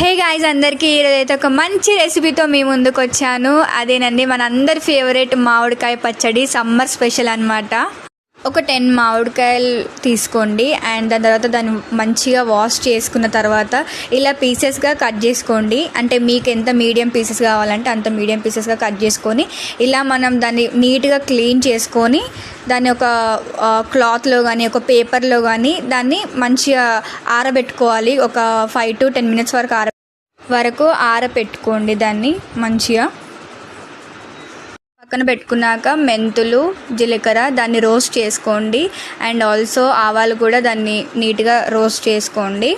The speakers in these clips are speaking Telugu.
హే గాయస్ అందరికీ ఈరోజైతే ఒక మంచి రెసిపీతో మీ ముందుకు వచ్చాను అదేనండి మన అందరి ఫేవరెట్ మామిడికాయ పచ్చడి సమ్మర్ స్పెషల్ అన్నమాట. ఒక టెన్ మామిడికాయలు తీసుకోండి. అండ్ దాని తర్వాత దాన్ని మంచిగా వాష్ చేసుకున్న తర్వాత ఇలా పీసెస్గా కట్ చేసుకోండి. అంటే మీకు ఎంత మీడియం పీసెస్ కావాలంటే అంత మీడియం పీసెస్గా కట్ చేసుకొని ఇలా మనం దాన్ని నీట్గా క్లీన్ చేసుకొని దాన్ని ఒక క్లాత్లో కానీ ఒక పేపర్లో కానీ దాన్ని మంచిగా ఆరబెట్టుకోవాలి. ఒక ఫైవ్ టు టెన్ మినిట్స్ వరకు ఆర వరకు ఆరపెట్టుకోండి దాన్ని మంచిగా. పక్కన పెట్టుకున్నాక మెంతులు జీలకర్ర దాన్ని రోస్ట్ చేసుకోండి. అండ్ ఆల్సో ఆవాలు కూడా దాన్ని నీట్గా రోస్ట్ చేసుకోండి.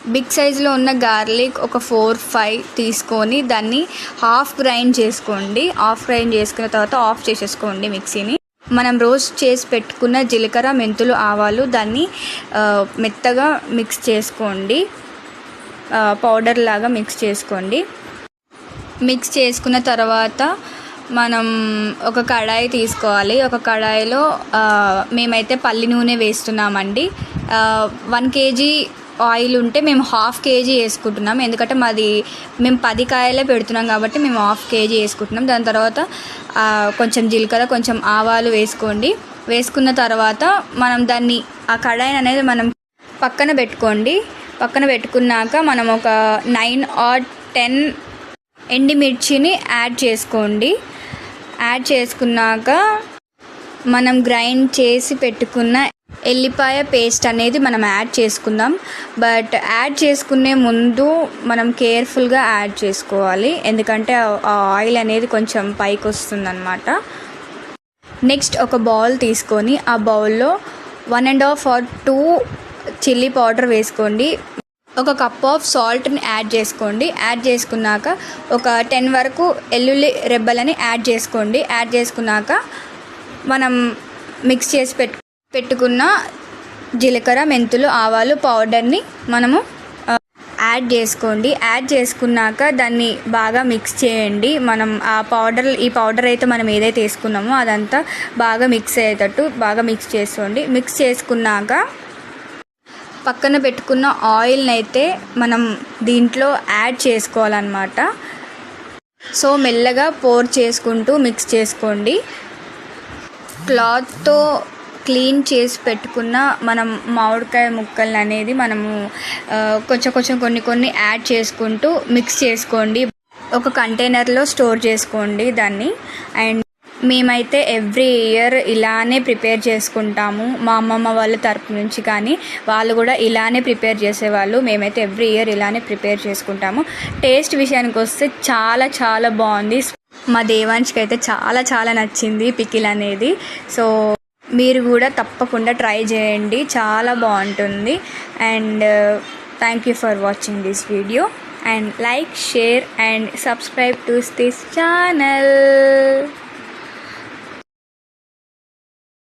బిగ్ సైజులో ఉన్న గార్లిక్ ఒక ఫోర్ ఫైవ్ తీసుకొని దాన్ని హాఫ్ గ్రైండ్ చేసుకోండి. హాఫ్ గ్రైండ్ చేసుకున్న తర్వాత ఆఫ్ చేసేసుకోండి మిక్సీని. మనం రోస్ట్ చేసి పెట్టుకున్న జీలకర్ర మెంతులు ఆవాలు దాన్ని మెత్తగా మిక్స్ చేసుకోండి. పౌడర్ లాగా మిక్స్ చేసుకోండి. మిక్స్ చేసుకున్న తర్వాత మనం ఒక కడాయి తీసుకోవాలి. ఒక కడాయిలో మేమైతే పల్లి నూనె వేస్తున్నామండి. వన్ కేజీ ఆయిల్ ఉంటే మేము హాఫ్ కేజీ వేసుకుంటున్నాం. ఎందుకంటే మాది మేము పది కాయలే పెడుతున్నాం కాబట్టి మేము హాఫ్ కేజీ వేసుకుంటున్నాం. దాని తర్వాత కొంచెం జీలకర్ర కొంచెం ఆవాలు వేసుకోండి. వేసుకున్న తర్వాత మనం దాన్ని ఆ కడాయి అనేది మనం పక్కన పెట్టుకోండి. పక్కన పెట్టుకున్నాక మనం ఒక నైన్ ఆర్ టెన్ ఎండిమిర్చిని యాడ్ చేసుకోండి. యాడ్ చేసుకున్నాక మనం గ్రైండ్ చేసి పెట్టుకున్న ఎల్లిపాయ పేస్ట్ అనేది మనం యాడ్ చేసుకుందాం. బట్ యాడ్ చేసుకునే ముందు మనం కేర్ఫుల్గా యాడ్ చేసుకోవాలి. ఎందుకంటే ఆ ఆయిల్ అనేది కొంచెం పైకి వస్తుందన్నమాట. నెక్స్ట్ ఒక బౌల్ తీసుకొని ఆ బౌల్లో one and half or two chilli powder వేసుకోండి. ఒక కప్ ఆఫ్ సాల్ట్ని యాడ్ చేసుకోండి. యాడ్ చేసుకున్నాక ఒక టెన్ వరకు ఎల్లుల్లి రెబ్బలని యాడ్ చేసుకోండి. యాడ్ చేసుకున్నాక మనం మిక్స్ చేసి పెట్టు పెట్టుకున్న జీలకర్ర మెంతులు ఆవాలు పౌడర్ని మనము యాడ్ చేసుకోండి. యాడ్ చేసుకున్నాక దాన్ని బాగా మిక్స్ చేయండి. మనం ఆ పౌడర్ ఈ పౌడర్ అయితే మనం ఏదైతే వేసుకున్నామో అదంతా బాగా మిక్స్ అయ్యేటట్టు బాగా మిక్స్ చేసుకోండి. మిక్స్ చేసుకున్నాక పక్కన పెట్టుకున్న ఆయిల్ని అయితే మనం దీంట్లో యాడ్ చేసుకోవాలన్నమాట. సో మెల్లగా పోర్ చేసుకుంటూ మిక్స్ చేసుకోండి. క్లాత్తో క్లీన్ చేసి పెట్టుకున్న మనం మామిడికాయ ముక్కలు అనేది మనము కొంచెం కొంచెం కొన్ని కొన్ని యాడ్ చేసుకుంటూ మిక్స్ చేసుకోండి. ఒక కంటైనర్లో స్టోర్ చేసుకోండి దాన్ని. అండ్ మేమైతే ఎవ్రీ ఇయర్ ఇలానే ప్రిపేర్ చేసుకుంటాము. మా అమ్మమ్మ వాళ్ళ తరపు నుంచి కానీ వాళ్ళు కూడా ఇలానే ప్రిపేర్ చేసేవాళ్ళు. మేమైతే ఎవ్రీ ఇయర్ ఇలానే ప్రిపేర్ చేసుకుంటాము. టేస్ట్ విషయానికి వస్తే చాలా చాలా బాగుంది. మా దేవాంష్కి అయితే చాలా చాలా నచ్చింది పికిల్ అనేది. సో మీరు కూడా తప్పకుండా ట్రై చేయండి. చాలా బాగుంటుంది. And thank you for watching this video and like share and subscribe to this channel